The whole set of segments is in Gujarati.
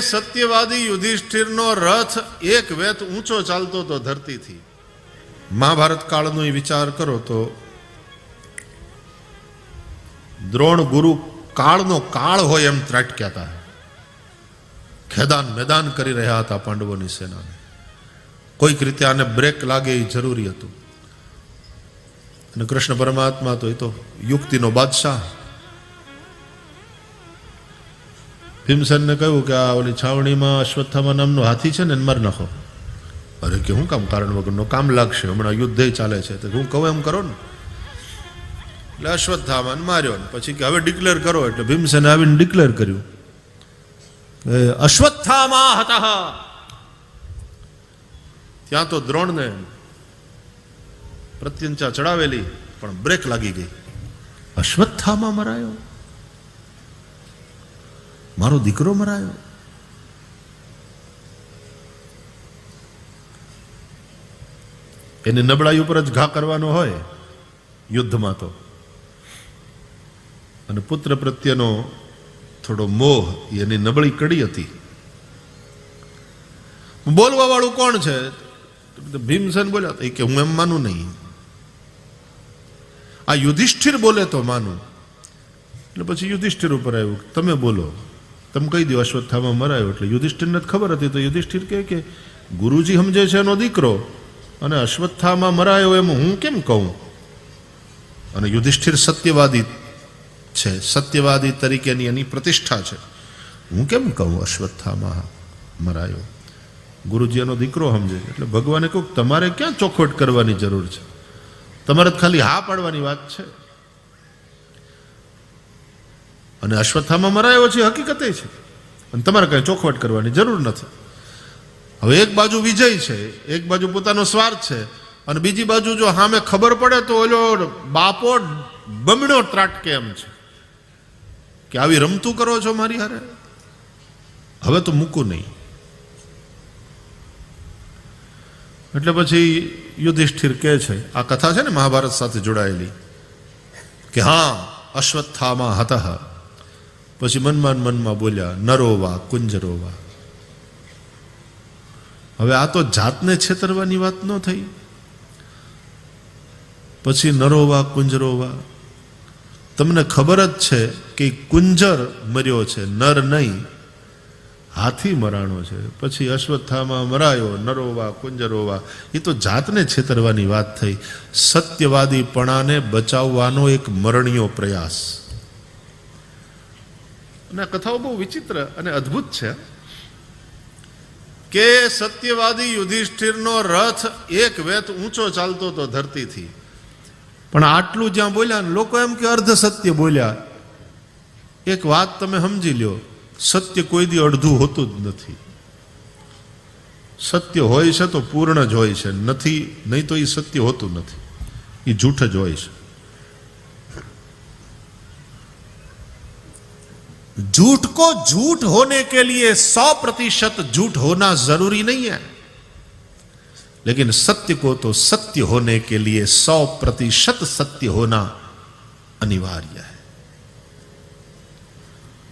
સત્યવાદી યુધિષ્ઠિરનો રથ એક વેત ઊંચો ચાલતો હતો ધરતીથી. મહાભારત કાળનો વિચાર કરો તો, દ્રોણ ગુરુ કાળનો કાળ હોય એમ ત્રાટક્યા હતા ખેદાન મેદાન કરી રહ્યા હતા પાંડવોની સેનાને. કોઈક રીતે આને બ્રેક લાગે એ જરૂરી હતું. અને કૃષ્ણ પરમાત્મા તો એ તો યુક્તિનો બાદશાહ. ભીમસેનને કહ્યું કે આ ઓલી છાવણીમાં અશ્વત્થામા નામનો હાથી છે ને મારી નાખો. અરે કે હું કામ કારણ વગરનો કામ લાગશે. હમણાં યુદ્ધ ચાલે છે. તો હું કહું એમ કરો ને. એટલે અશ્વત્થામાન માર્યો ને. પછી કે હવે ડિક્લેર કરો. એટલે ભીમસેને આવીને ડિક્લેર કર્યું. અશ્વત્થામા હતા ત્યાં તો દ્રોણને પ્રત્યંચા ચડાવેલી, પણ બ્રેક લાગી ગઈ. અશ્વત્થામાં મરાયો. મારો દીકરો મરાયો. એની નબળાઈ ઉપર જ ઘા કરવાનો હોય યુદ્ધમાં તો. અને પુત્ર પ્રત્યેનો થોડો મોહ એની નબળી કડી હતી. બોલવા વાળું કોણ છે? ભીમસેન બોલ્યા કે હું એમ માનું નહીં. આ યુધિષ્ઠિર બોલે તો માનું. એટલે પછી યુધિષ્ઠિર ઉપર આવ્યું તમે બોલો. તમે કહી દો અશ્વત્થામાં મરાયો? એટલે યુધિષ્ઠિરને જ ખબર હતી. તો યુધિષ્ઠિર કહે કે, ગુરુજી સમજે છે એનો દીકરો અને અશ્વત્થામાં મરાયો એમ હું કેમ કહું? અને યુધિષ્ઠિર સત્યવાદી છે. સત્યવાદી તરીકેની એની પ્રતિષ્ઠા છે. હું કેમ કહું અશ્વત્થામાં મરાયો? ગુરુજી એનો દીકરો સમજે એટલે ભગવાને કહું તમારે ક્યાં ચોખવટ કરવાની જરૂર છે? તમારે ખાલી હા પાડવાની વાત છે. અને અશ્વત્થામાં મરાયો છે એ હકીકતે છે. અને તમારે કઈ ચોખવટ કરવાની જરૂર નથી. હવે એક બાજુ વિજય છે, એક બાજુ પોતાનો સ્વાર્થ છે, અને બીજી બાજુ જો હામે ખબર પડે તો ઓલો બાપો બમણો ત્રાટકે એમ છે. કે આવી રમતું કરો છો મારી હારે? હવે તો મૂકું નહીં. એટલે પછી યુધિષ્ઠિર કહે છે, આ કથા છે ને મહાભારત સાથે જોડાયેલી, કે હા, અશ્વત્થામાં હતઃ. પછી મનમાં મનમાં બોલ્યા, નરોવા, કુંજરોવા. હવે આ તો જાતને છેતરવાની વાત ન થઈ. પછી નરોવા, કુંજરોવા. તમને ખબર જ છે કે કુંજર મર્યો છે, નર નહીં. હાથી મરાણો છે. પછી અશ્વત્થામાં મરાયો, નરોવા, કુંજરોવા. એ તો જાતને છેતરવાની વાત થઈ. સત્યવાદીપણાને બચાવવાનો એક મરણીયો પ્રયાસ. અને કથાઓ બહુ વિચિત્ર અને અદ્ભુત છે. કે સત્યવાદી યુધિષ્ઠિરનો રથ એક વેત ઊંચો ચાલતો હતો ધરતીથી. પણ આટલું જ્યાં બોલ્યા ને લોકો એમ કે અર્ધ સત્ય બોલ્યા. એક વાત તમે સમજી લ્યો, સત્ય કોઈ દી અડધું હોતું જ નથી. સત્ય હોય છે તો પૂર્ણ જ હોય છે, નથી, નહીં તો એ સત્ય હોતું નથી. એ જૂઠ જ હોય છે. झूठ को झूठ होने के लिए सौ प्रतिशत झूठ होना जरूरी नहीं है लेकिन सत्य को तो सत्य होने के लिए सौ प्रतिशत सत्य होना अनिवार्य है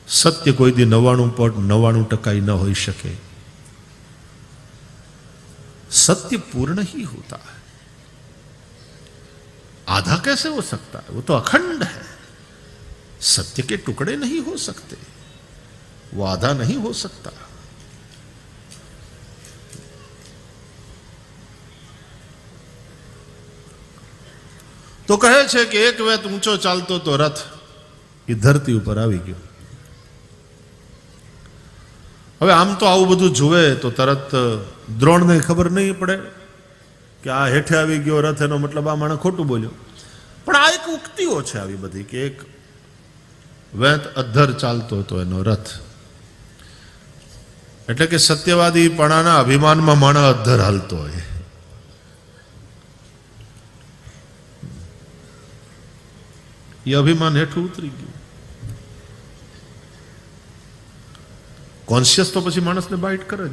સત્ય કોઈ દી નવાણું પોઈન્ટ નવાણું ટકા ન હોઈ શકે सत्य पूर्ण ही होता है आधा कैसे हो सकता है वो तो अखंड है सत्य के टुकड़े नहीं हो सकते वो आधा नहीं हो सकता તો કહે છે કે એક વેત ઊંચો ચાલતો તો રથ એ ધરતી ઉપર આવી ગયો હવે આમ તો આવું બધું જુએ તો તરત દ્રોણને ખબર નહીં પડે કે આ હેઠે આવી ગયો રથ એનો મતલબ આ માણસ ખોટું બોલ્યો પણ આ એક ઉક્તિઓ છે આવી બધી કે એક વેત અધ્ધર ચાલતો હતો એનો રથ. એટલે કે સત્યવાદી પણાના અભિમાનમાં માણસ અધ્ધર હાલતો હોય. એ અભિમાન હેઠું ઉતરી ગયું. કોન્શિયસ તો પછી માણસને બાઇટ કરે જ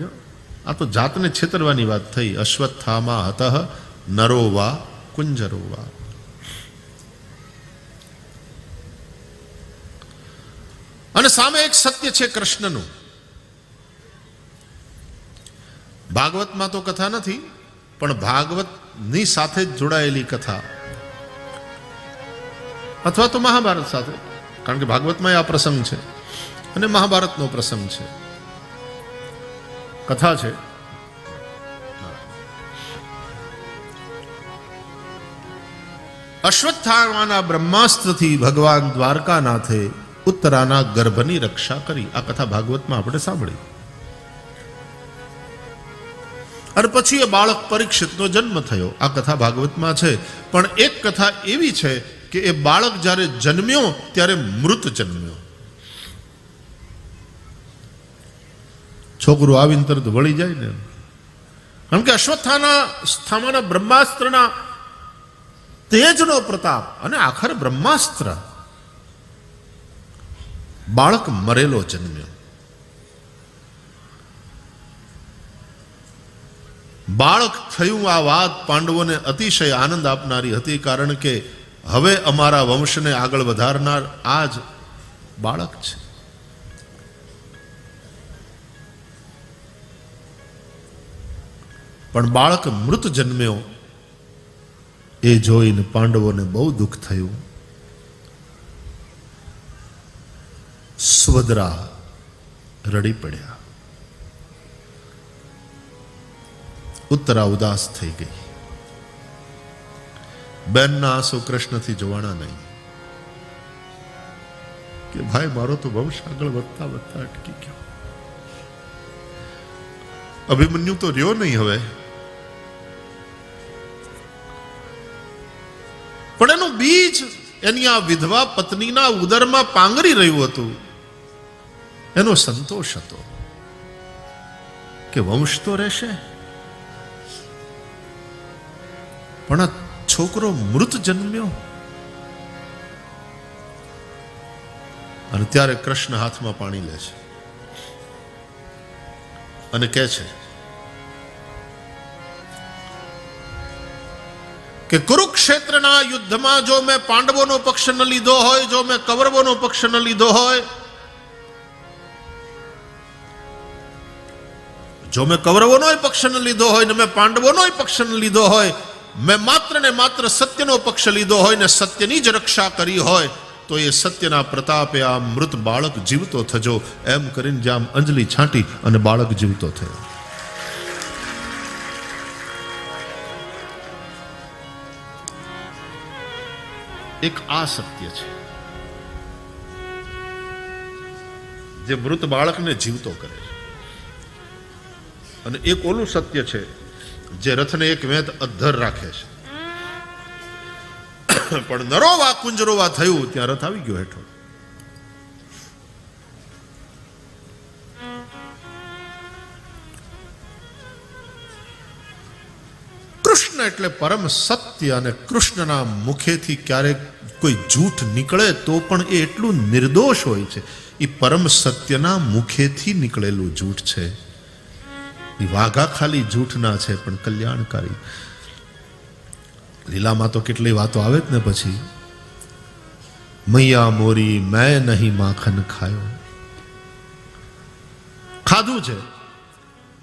આ તો જાતને છેતરવાની વાત થઈ. અશ્વત્થામાં હતઃ નરોવા કુંજરોવા. અને સામે એક સત્ય છે કૃષ્ણનું. ભાગવતમાં તો કથા નથી, પણ ભાગવતની સાથે જ જોડાયેલી કથા. અથવા તો મહાભારત સાથે, કારણ કે ભાગવતમાં આ પ્રસંગ છે અને મહાભારતનો પ્રસંગ છે. કથા છે. અશ્વત્થામાના બ્રહ્માસ્ત્રથી ભગવાન દ્વારકાનાથે ઉત્તરાના ગર્ભની રક્ષા કરી. આ કથા ભાગવતમાં આપણે સાંભળી. અને પછી એ બાળક પરીક્ષિતનો જન્મ થયો. આ કથા ભાગવતમાં છે. પણ એક કથા એવી છે કે એ બાળક જ્યારે જન્મ્યો ત્યારે મૃત જન્મ્યો. છોકરું આવીને તરત વળી જાય ને. કારણ કે અશ્વત્થાના સ્થામાના બ્રહ્માસ્ત્રના તેજનો પ્રતાપ અને આખર બ્રહ્માસ્ત્ર. બાળક મરેલો જન્મ્યો. બાળક થયું આ વાત પાંડવોને અતિશય આનંદ આપનારી હતી કારણ કે હવે અમારા વંશને આગળ વધારનાર આ જ બાળક છે. પણ બાળક મૃત જન્મ્યો એ જોઈને પાંડવોને બહુ દુઃખ થયું. સુભદ્રા રડી પડ્યા. ઉત્તરા ઉદાસ થઈ ગઈ. બેનના આંસુ કૃષ્ણથી જોવાના નહીં. કે ભાઈ, મારો તો વંશ આગળ વધતા વધતા અટકી ગયો. અભિમન્યુ તો રહ્યો નહીં હવે. પણ એનું બીજ એની આ વિધવા પત્નીના ઉદરમાં પાંગરી રહ્યું હતું. એનો સંતોષ હતો કે વંશ તો રહેશે. પણ આ છોકરો મૃત જન્મ્યો. અને ત્યારે કૃષ્ણ હાથમાં પાણી લે છે. અને કહે છે કે કુરુક્ષેત્રના યુદ્ધમાં જો મેં પાંડવોનો પક્ષ ન લીધો હોય, જો મેં કૌરવોનો પક્ષ ન લીધો હોય જો મેં કૌરવોનો પક્ષને લીધો હોય ને મેં પાંડવોનો પક્ષને લીધો હોય, મેં માત્ર ને માત્ર સત્યનો પક્ષ લીધો હોય ને સત્યની જ રક્ષા કરી હોય, તો એ સત્યના પ્રતાપે આ મૃત બાળક જીવતો થજો. એમ કરીને જામ અંજલિ છાંટી અને બાળક જીવતો થયો. એક આ સત્ય છે. જે મૃત બાળકને જીવતો કરે છે. અને એક ઓલું સત્ય છે, જે રથને એક વેત અધ્ધર રાખે છે. પણ નરોવા કુંજરોવા થયું, ત્યાં રથ આવી ગયો હેઠો કૃષ્ણ એટલે પરમ સત્ય અને કૃષ્ણના મુખેથી ક્યારેક કોઈ જૂઠ નીકળે તો પણ એ એટલું નિર્દોષ હોય છે. એ પરમ સત્યના મુખેથી નીકળેલું જૂઠ છે. એ વાઘા ખાલી જૂઠના છે, પણ કલ્યાણકારી. લીલામાં તો કેટલી વાતો આવે જ ને પછી. મૈયા મોરી મેં નહીં માખન ખાયો. ખાધું છે,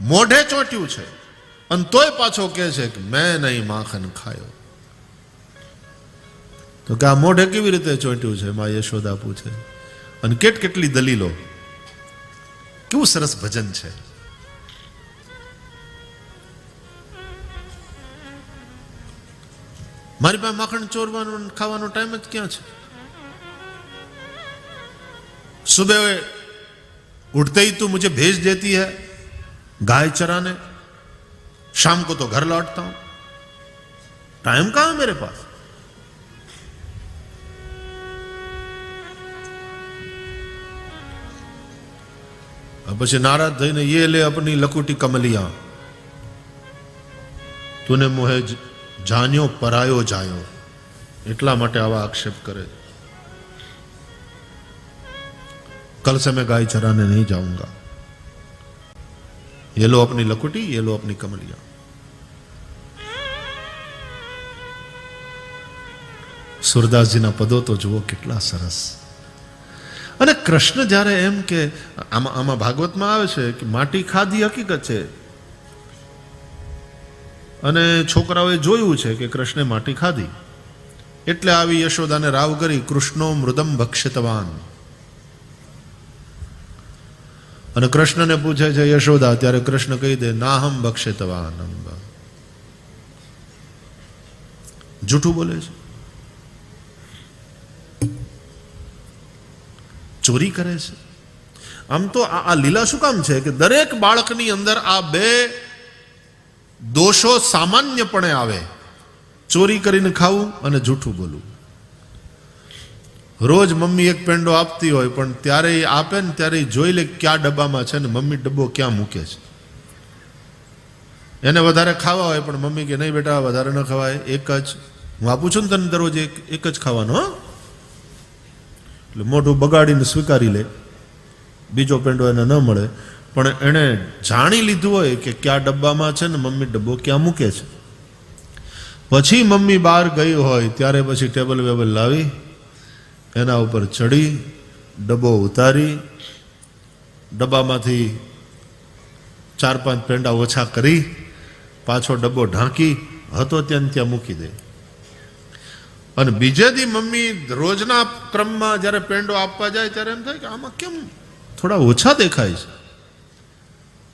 મોઢે ચોટ્યું છે, અને તોય પાછો કહે છે કે મેં નહીં માખન ખાયો. તો કે આ મોઢે કેવી રીતે ચોટ્યું છે, માં યશોદા પૂછે અને કેટ કેટલી દલીલો. કેવું સરસ ભજન છે. મારી પાસે માખણ ચોરવાનો અને ખાવાનો ટાઈમ જ ક્યાં છે सुबह उठते ही तू मुझे भेज देती है गाय चराने शाम को तो घर लौटता हूं टाइम कहां है मेरे पास अब પછી નારાજ થઈને ये ले अपनी लकुटी कमलिया તુને મોહે જ- જાન્યો પરાયો જાયો એટલા માટે આવા આક્ષેપ કરે कल से मैं गाय चराने नहीं जाऊंगा ये लो अपनी लकुटी ये लो अपनी कमलिया સુરદાસજીના પદો તો જુઓ કેટલા સરસ અને કૃષ્ણ જ્યારે એમ કે આમાં આમાં ભાગવતમાં આવે છે કે માટી ખાધી હકીકત છે અને છોકરાઓએ જોયું છે કે કૃષ્ણે માટી ખાધી. એટલે આવી યશોદાને રાવ કરી કૃષ્ણો મૃદમ ભક્ષિતવાન. અને કૃષ્ણને પૂછે છે, યશોદા, ત્યારે કૃષ્ણ કહી દે, નાહમ ભક્ષિતવાન જૂઠું બોલે છે? ચોરી કરે છે? આમ તો આ લીલા શું કામ છે? કે દરેક બાળકની અંદર આ બે દોષો સામાન્યપણે આવે. ચોરી કરીને ખાવું અને જૂઠું બોલવું. રોજ મમ્મી એક પેંડો આપતી હોય, પણ ત્યારે આપે ને ત્યારે જોઈ લે ક્યાં ડબ્બામાં છે ને મમ્મી ડબ્બો ક્યાં મૂકે છે. એને વધારે ખાવા હોય, પણ મમ્મી કે નહીં બેટા વધારે ન ખવાય, એક જ. હું આપું છું ને તને દરરોજ એક એક જ ખાવાનો એટલે મોઢું બગાડીને સ્વીકારી લે. બીજો પેંડો એને ન મળે. પણ એણે જાણી લીધું હોય કે કયા ડબ્બામાં છે ને મમ્મી ડબ્બો ક્યાં મૂકે છે. પછી મમ્મી બહાર ગઈ હોય, ત્યારે પછી ટેબલ વેબલ લાવી, એના ઉપર ચડી, ડબ્બો ઉતારી, ડબ્બામાંથી ચાર પાંચ પેંડા ઓછા કરી, પાછો ડબ્બો ઢાંકી, હતો ત્યાં ત્યાં મૂકી દે. અને બીજે દી મમ્મી રોજના ક્રમમાં જ્યારે પેંડો આપવા જાય ત્યારે એમ થાય કે આમાં કેમ થોડા ઓછા દેખાય છે?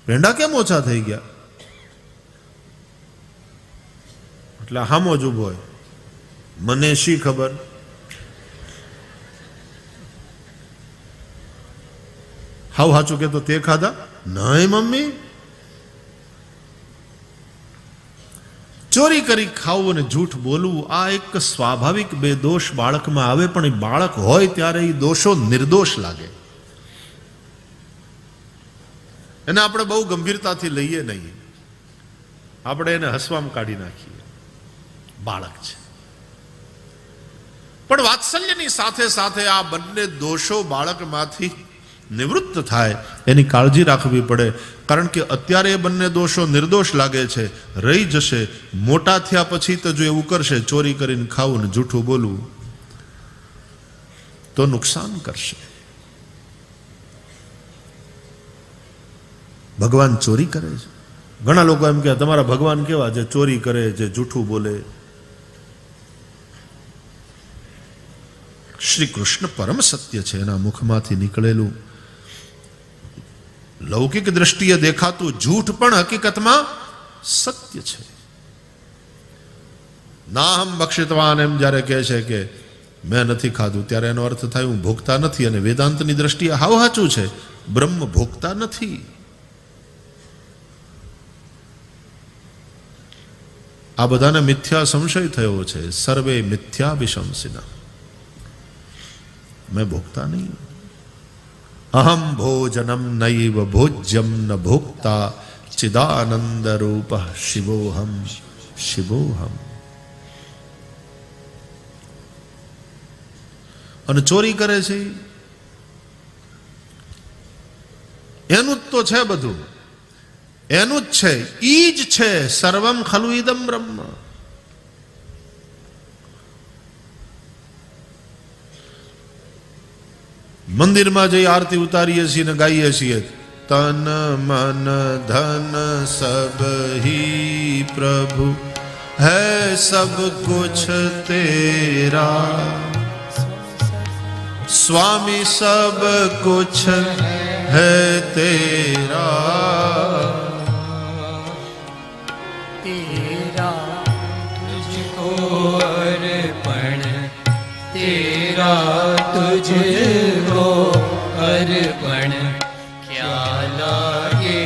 પેંડા કેમ ઓછા થઈ ગયા? એટલે હામો જ ઊભો મને શી ખબર? હાવ હાચું કે તો તે ખાધા? નહીં, મમ્મી. ચોરી કરી ખાવું અને જૂઠ બોલવું, આ એક સ્વાભાવિક બે દોષ બાળકમાં આવે, પણ એ બાળક હોય ત્યારે એ દોષો નિર્દોષ લાગે. એને આપણે બહુ ગંભીરતાથી લઈએ નહીં. આપણે એને હસવામાં કાઢી નાખીએ. બાળક છે. પણ વાત્સલ્યની સાથે સાથે આ બંને દોષો બાળકમાંથી નિવૃત્ત થાય, એની કાળજી રાખવી પડે. કારણ કે અત્યારે એ બંને દોષો નિર્દોષ લાગે છે. રહી જશે. મોટા થયા પછી તો જો એવું કરશે, ચોરી કરીને ખાવું ને જૂઠું બોલવું, તો નુકસાન કરશે. ભગવાન ચોરી કરે છે. ઘણા લોકો એમ કે તમારા ભગવાન કેવા જે ચોરી કરે, જે જૂઠું બોલે. શ્રી કૃષ્ણ પરમ સત્ય છે, એના મુખમાંથી નીકળેલું. લૌકિક દ્રષ્ટિએ દેખાતું જૂઠ પણ હકીકતમાં સત્ય છે. નાહમ બક્ષિતવાન એમ જ્યારે કહે છે કે મેં નથી ખાધું, ત્યારે એનો અર્થ થાય હું ભોગતા નથી અને વેદાંતની દ્રષ્ટિએ હાવ હાચું છે. બ્રહ્મ ભોગતા નથી. આ બધાને મિથ્યા સંશય થયો છે. સર્વે મિથ્યા વિશંસિના મેં ભોગતા નહીં. અહમ ભોજનમ નૈવ ભોજ્યમ ન ભોક્તા. ચિદાનંદ રૂપ શિવોહમ. શિવોહમ. અને ચોરી કરે છે. એનું જ તો છે બધું. એનું જ છે, ઈ જ છે, સર્વમ ખલુ ઇદમ બ્રહ્મ. મંદિરમાં જઈ આરતી ઉતારીએ છીએ ને ગાઈએ છીએ, તન મન ધન સબ હી પ્રભુ, હૈ સબ કુછ તેરા. સ્વામી સબ કુછ હૈ તેરા. तुझको अर्पण क्या लागे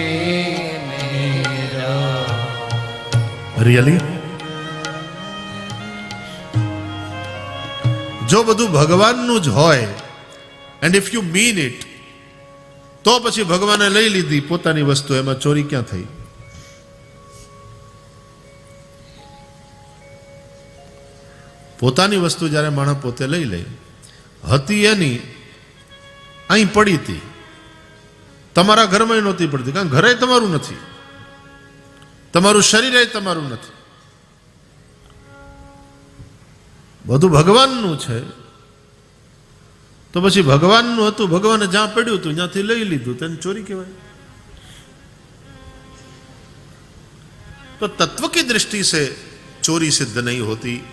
मेरा રિયલી જો બધું ભગવાનનું જ હોય and if you mean it તો પછી ભગવાને લઈ લીધી પોતાની વસ્તુ એમાં ચોરી ક્યાં થઈ પોતાની વસ્તુ જ્યારે માણસ પોતે લઈ લે હતી એની, અહીં પડી હતી. તમારા ઘરમાં નહોતી પડતી, કારણ ઘરે તમારું નથી. તમારું શરીર તમારું નથી. બધું ભગવાનનું છે. તો પછી ભગવાનનું હતું, ભગવાને જ્યાં પડ્યું હતું, ત્યાંથી લઈ લીધું, તેને ચોરી કહેવાય. તો તત્વ કી દ્રષ્ટિ સે ચોરી સિદ્ધ નહીં હોતી.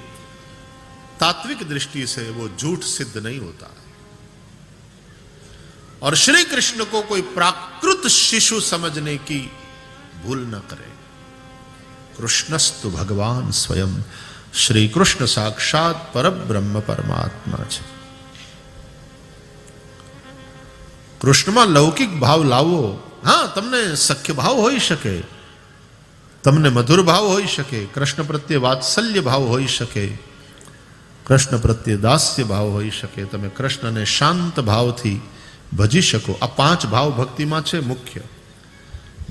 तात्विक दृष्टि से वो झूठ सिद्ध नहीं होता और श्री कृष्ण को कोई प्राकृत शिशु समझने की भूल न करे કૃષ્ણસ્તુ ભગવાન સ્વયં શ્રી કૃષ્ણ સાક્ષાત પરબ્રહ્મ પરમાત્મા છે કૃષ્ણમાં લૌકિક ભાવ લાવો હા તમને સખ્ય ભાવ હોઈ શકે તમને મધુર ભાવ હોઈ શકે કૃષ્ણ પ્રત્યે વાત્સલ્ય ભાવ હોઈ શકે કૃષ્ણ પ્રત્યે દાસ્ય ભાવ હોઈ શકે. તમે કૃષ્ણને શાંત ભાવથી ભજી શકો. આ પાંચ ભાવ ભક્તિમાં છે મુખ્ય.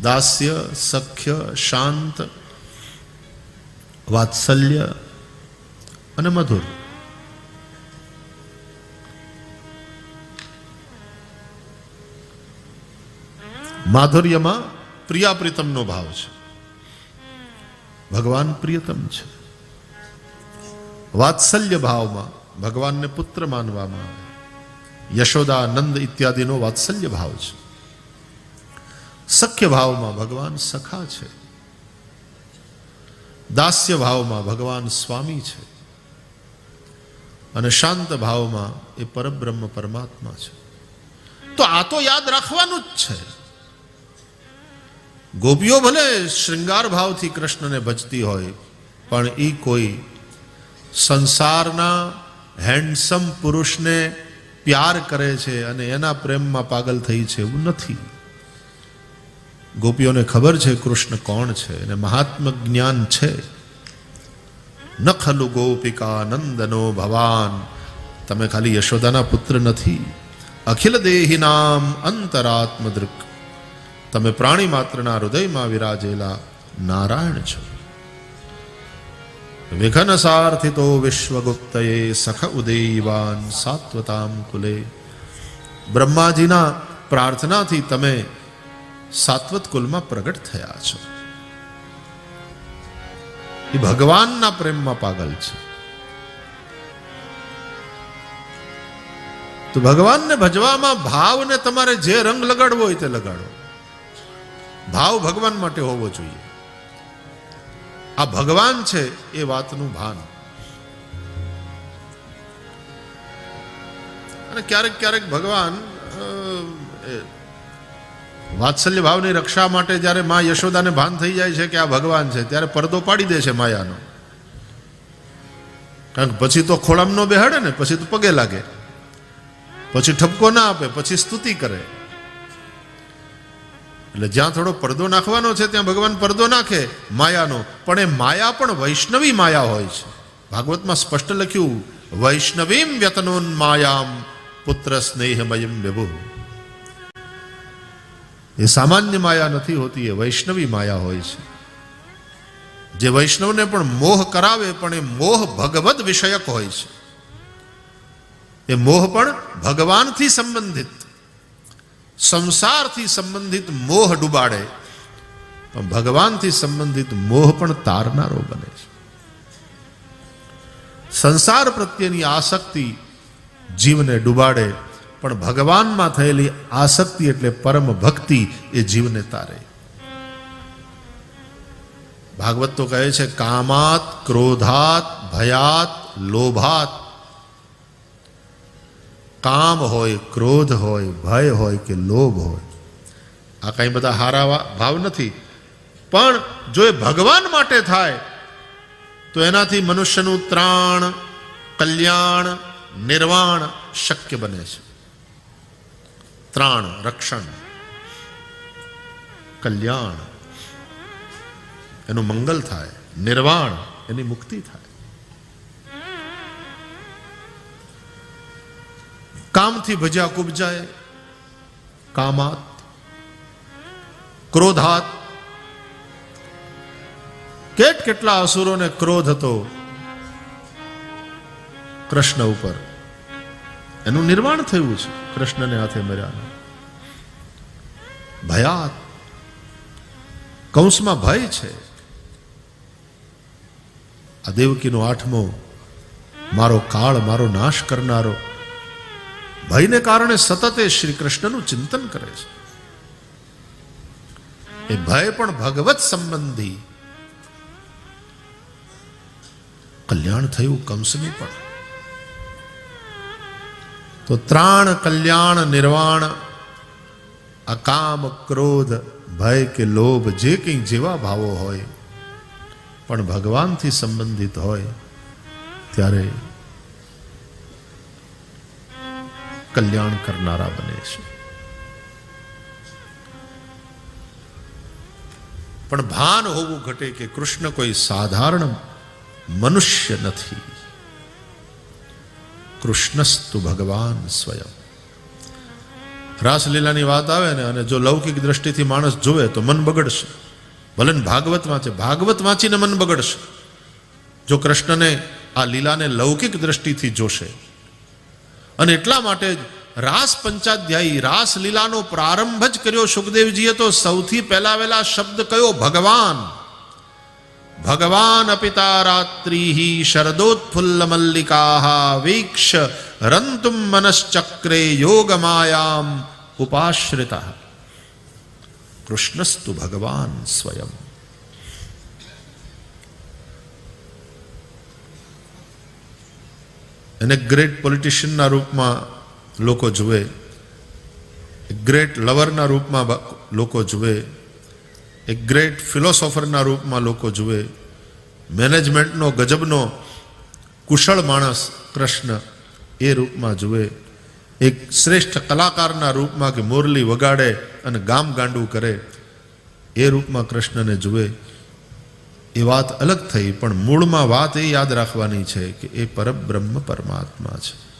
દાસ્ય, સખ્ય, શાંત, વાત્સલ્ય અને મધુર. માધુર્યમાં પ્રિયા પ્રીતમનો ભાવ છે. ભગવાન પ્રિયતમ છે. વાત્સલ્ય ભાવમાં ભગવાનને પુત્ર માનવામાં આવે. યશોદા નંદ ઇત્યાદિનો વાત્સલ્ય ભાવ છે. સખ્ય ભાવમાં ભગવાન સખા છે. દાસ્ય ભાવમાં ભગવાન સ્વામી છે. અને શાંત ભાવમાં એ પરબ્રહ્મ પરમાત્મા છે. તો આ તો યાદ રાખવાનું જ છે. ગોપીઓ ભલે શૃંગાર ભાવથી કૃષ્ણને ભજતી હોય, પણ એ કોઈ સંસારના હેન્ડસમ પુરુષને પ્યાર કરે છે અને એના પ્રેમમાં પાગલ થઈ છે એવું નથી. ગોપીઓને ખબર છે કૃષ્ણ કોણ છે અને મહાત્મ જ્ઞાન છે? ન ખલુ ગોપિકા નંદનો ભવાન. તમે ખાલી યશોદાના પુત્ર નથી. અખિલ દેહી નામ અંતરાત્મદૃક. તમે પ્રાણી માત્રના હૃદયમાં વિરાજેલા નારાયણ છો. વિઘન સાર્થિતો વિશ્વગુપ્તએ સખ ઉદયવાન સાત્વતામ કુલે બ્રહ્માજીના પ્રાર્થનાથી તમે સાત્વત કુલમાં પ્રગટ થયા છો। એ ભગવાનના પ્રેમમાં પાગલ છે। તો ભગવાનને ભજવામાં ભાવને તમારે જે રંગ લગાડવો હોય તે લગાડો। ભાવ ભગવાન માટે હોવો જોઈએ। આ ભગવાન છે એ વાતનું ભાન. અને ક્યારેક ક્યારેક ભગવાન વાત્સલ્ય ભાવની રક્ષા માટે જ્યારે મા યશોદાને ભાન થઈ જાય છે કે આ ભગવાન છે, ત્યારે પડદો પાડી દે છે માયાનો. કારણ કે પછી તો ખોળામનો બેહાડે ને, પછી તો પગે લાગે. પછી ઠપકો ના આપે, પછી સ્તુતિ કરે. એટલે જ્યાં થોડો પડદો નાખવાનો છે, ત્યાં ભગવાન પડદો નાખે માયાનો. પણ એ માયા પણ વૈષ્ણવી માયા હોય છે. ભાગવતમાં સ્પષ્ટ લખ્યું, વૈષ્ણવીમ વ્યતનોન માયામ પુત્ર સ્નેહમયમ વિભુ એ સામાન્ય માયા નથી હોતી, એ વૈષ્ણવી માયા હોય છે. જે વૈષ્ણવને પણ મોહ કરાવે, પણ એ મોહ ભગવદ વિષયક હોય છે. એ મોહ પણ ભગવાનથી સંબંધિત. સંસારથી સંબંધિત મોહ ડૂબાડે, પણ ભગવાનથી સંબંધિત મોહ પણ તારનારો બને છે. સંસાર પ્રત્યેની આસક્તિ જીવને ડૂબાડે, પણ ભગવાનમાં થયેલી આસક્તિ એટલે પરમ ભક્તિ એ જીવને તારે. ભાગવત તો કહે છે, કામાત, ક્રોધાત, ભયાત, લોભાત કામ હોય, ક્રોધ હોય, ભય હોય કે લોભ હોય. આ કંઈ બધા હારા ભાવ નથી. પણ જો એ ભગવાન માટે થાય, તો એનાથી મનુષ્યનું ત્રાણ, કલ્યાણ, નિર્વાણ શક્ય બને છે. ત્રાણ, રક્ષણ, કલ્યાણ, એનું મંગલ થાય, નિર્વાણ, એની મુક્તિ થાય. કામથી ભજ્યા કુબજાય કામાત, ક્રોધાત. કેટ કેટલા અસુરોને ક્રોધ હતો કૃષ્ણ ઉપર. એનું નિર્માણ થયું છે, કૃષ્ણને હાથે મર્યા ભયાત, કૌંસમાં ભય છે. આ દેવકીનો આઠમો, મારો કાળ મારો નાશ કરનારો ભયને કારણે સતત એ શ્રી કૃષ્ણનું ચિંતન કરે છે. એ ભય પણ ભગવત સંબંધી. કલ્યાણ થયું કંસનું પણ. તો ત્રાણ, કલ્યાણ, નિર્વાણ, અકામ, ક્રોધ, ભય કે લોભ જે કંઈ જેવા ભાવો હોય, પણ ભગવાનથી સંબંધિત હોય, ત્યારે કલ્યાણ કરનારા બને છે. પણ ભાન હોવું ઘટે કે કૃષ્ણ કોઈ સાધારણ મનુષ્ય નથી. કૃષ્ણસ્તુ ભગવાન સ્વયં. રાસલીલાની વાત આવે ને અને જો લૌકિક દ્રષ્ટિથી માણસ જોવે તો મન બગડશે. ભલે ભાગવત વાંચે, ભાગવત વાંચીને મન બગડશે. જો કૃષ્ણને આ લીલાને લૌકિક દ્રષ્ટિથી જોશે અને એટલા માટે જ રાસ પંચાધ્યાયી રાસ લીલાનો પ્રારંભ જ કર્યો સુખદેવજીએ તો સૌથી પહેલા વહેલા શબ્દ કયો? ભગવાન. ભગવાન અપિતા રાત્રિ શરદોત્ફુલ્લ મલ્લિકા વીક્ષ રંતુમ મનશ્ચક્રે યોગમાયામ ઉપાશ્રિતા કૃષ્ણસ્તુ ભગવાન સ્વયં એને ગ્રેટ પોલિટિશિયનના રૂપમાં લોકો જુએ ગ્રેટ લવરના રૂપમાં લોકો જુએ, એક ગ્રેટ ફિલોસોફરના રૂપમાં લોકો જુએ મેનેજમેન્ટનો ગજબનો કુશળ માણસ કૃષ્ણ એ રૂપમાં જુએ, એક શ્રેષ્ઠ કલાકારના રૂપમાં કે મુરલી વગાડે અને ગામ ગાંડું કરે, એ રૂપમાં કૃષ્ણને જુએ. એ વાત અલગ થઈ, પણ મૂળમાં વાત એ યાદ રાખવાની છે કે એ પરબ્રહ્મ પરમાત્મા છે.